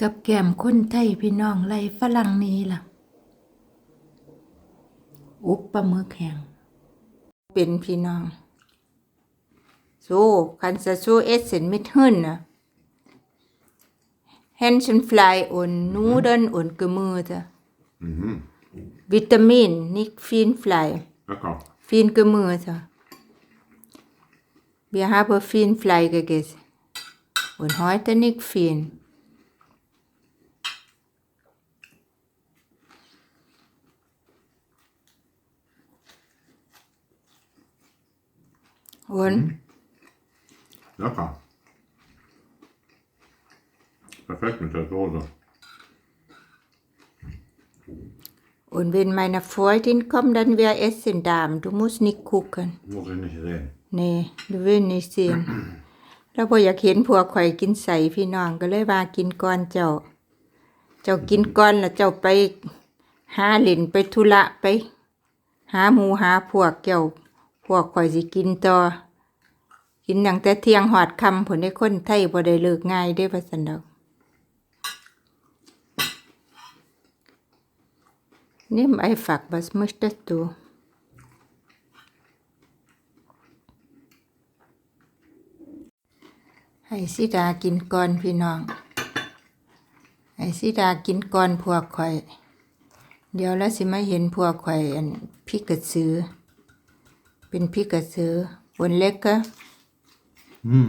กับแก้มคนไทยพี่น้องไรฝรั่งนี้ล่ะ อุปปลาหมึกแห้งเป็นพี่น้อง so kannst du so essen mit Hühner Hähnchenfleisch und Nudeln und Gemüse Vitamin nicht viel Fleisch Lecker. viel Gemüse wir haben viel Fleisch gegessen und heute nicht viel und Lecker. Perfekt mit der Soße. Und wenn meine Freundin kommt, dann wir essen da. Du musst nicht gucken. Muss ich nicht sehen. Nee, du willst nicht sehen. เราบ่อยากเห็นพวกข่อยกินใส่พี่น้องก็เลยว่ากินก่อนเจ้า เจ้ากินก่อนแล้วเจ้าไปหาเล่นไปธุระไป หาหมูหาพวกเจ้า พวกข่อยสิกินต่อ กินตั้งแต่เที่ยงหอดคำผลได้คนไทยบ่ได้เลิกง่ายได้อว่าซั่นดอก Nimm einfach, was möchtest du? ให้สิดากินก่อนพี่น้อง ให้สิดากินก่อนพวกข่อย เดี๋ยวแล้วสิมาเห็นพวกข่อยอันพี่กระสือ เป็นพี่กระสือบนเล็กก็ Hm.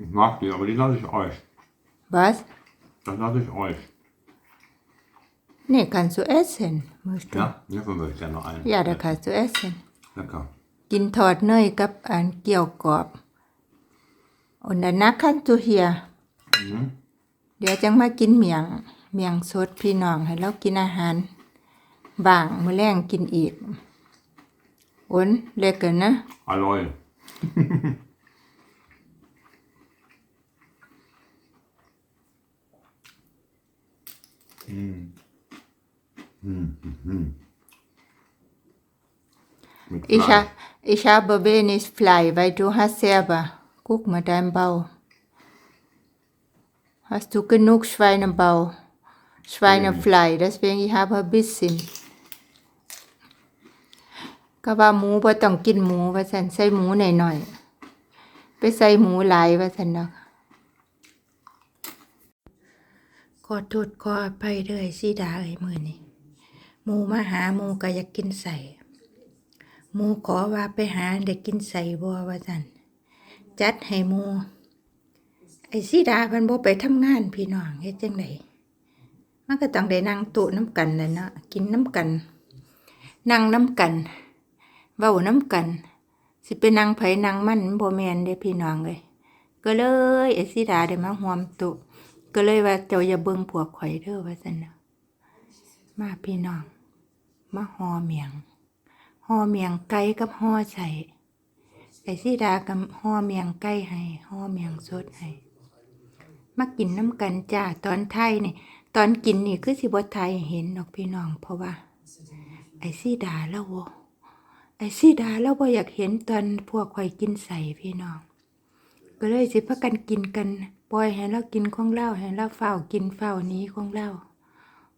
Ich mag die, aber die lasse ich euch. บัส Das lasse ich euch. นี่กันซูเอสเซนมือ Ja, hiervon würde ich gerne noch einen. ยาดาคาซูเอสเซน Lecker. กินทอดเนยกับอันเกี่ยวกรอบ und danach kannst du hier Mhm. เดี๋ยวจังมากินเมียง เมียงสดพี่น้องให้เรากินอาหาร บางมื้อแรงกินอีกอ้นเล็กกันนะ Alloy. mm. Mm, mhm. Mit Ich, Fleisch. ha, ich habe wenig Fleisch, weil du hast selber. Guck mal deinen Bau. Hast du genug Schweinebau? Schweinefleisch, deswegen ich habe ein bisschen. ก็ว่าหมูบ่ต้องกินหมูว่าซั่นใส่หมูหน่อยๆไปใส่หมูหลายว่าซั่นเนาะขอโทษขออภัยเด้อไอ้สีดาเอ้ยมือนี้หมูมาหาหมูก็อยากกินใส่หมูขอว่าไปหาได้กินใส่บัวว่าสันจัดให้หมูไอ้สีดาพันบ่ไปทำงานพี่น้องเฮ็ดจังไดมันก็ต้องได้นั่งโต๊ะน้ำกันน่ะเนาะกินน้ำกัน นั่งน้ำกัน เว้าน้ำกัน สิไปนั่งไผนั่งมันมันบ่แมนเด้พี่น้องเอ้ยก็เลยไอ้สีดาได้มาห่วมต๊ะก็เลยว่าเจ้าอย่าเบิ่งพวข่อยเด้อว่าซั่นนะมาพี่น้องมาหอเมียงห่อเมียงไก่กับห่อใส่ไก่สีดากับห่อเมียงไก่ให้ห่อเมียงสดให้มากินน้ำกันจ้าตอนไทยนี่ตอนกินนี่คือสิบ่ไทยเห็นดอกพี่น้องเพราะว่า ไอ้สีดาแล้วบ่ ไอ้สีดาแล้วบ่อยากเห็นตอนพวกข่อยกินใส่พี่น้อง ก็เลยสิพากันกินกันปล่อยให้เรากินของเราให้เราเฝ้ากินเฝ้านี้ของเรา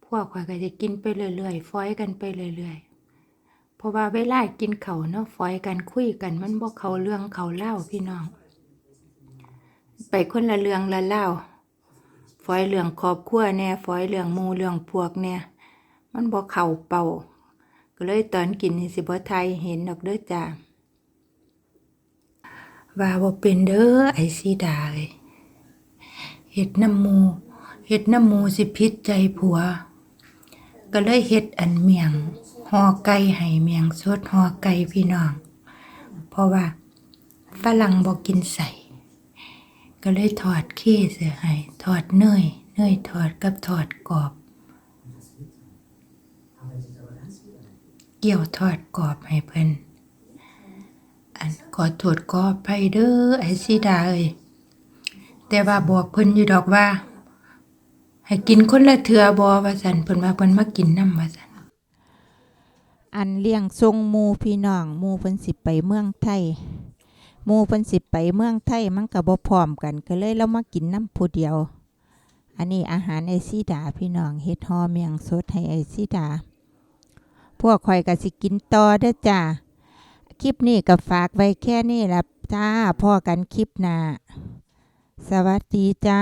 พวกข่อยก็จะกินไปเรื่อยๆฟอยกันไปเรื่อยๆเพราะว่าเวลากินเขาเนาะฝอยกันคุยกันมันบอกเขาเรื่องเขาเล่าพี่น้อง ไปคนละเรื่องละเล่าฝอยเรื่องครอบครัวแน่ฝอยเรื่องมูเรื่องพวกเนี่ยมันบอกเขาเป่า ก็เลยตอนกินนี่สิบ่ไทยเห็นดอกเด้อจ้าว่าบ่เป็นเด้อไอซีดาเลยเฮ็ดน้ำหมูเฮ็ดน้ำหมูสิพิษใจผัว ก็เลยเฮ็ดอันเมียงห่อไก่ให้เมียงสดห่อไก่พี่น้อง เพราะว่าฝรั่งบอกกินใส่ ก็เลยถอดเค้เสียให้ถอดเนยเนยถอดกับถอดกรอบ เกี่ยวทอดกรอบให้เพิ่นอันขอโทษขออภัยเด้อไอซีดาเอ้ยแต่ว่าบอกเพิ่นอยู่ดอกว่า ให้กินคนละเทือบอว่าสันเพิ่นว่าเพิ่นมากินน้ำว่าสันอันเลี้ยงทรงมูพี่น้องมูเพิ่นสิไปเมืองไทยมูเพิ่นสิไปเมืองไทยมันก็บ่พร้อมกันก็เลยเรามากินน้ำผู้เดียว อันนี้อาหารไอซีดาพี่น้องเฮ็ดฮอเมียงสดให้ไอซีดา วกข่อยก็สิกินต่อเด้อจ้าคลิปนี้ก็ฝากไว้แค่นี้ละจ้าพ่อกันคลิปหน้าสวัสดีจ้า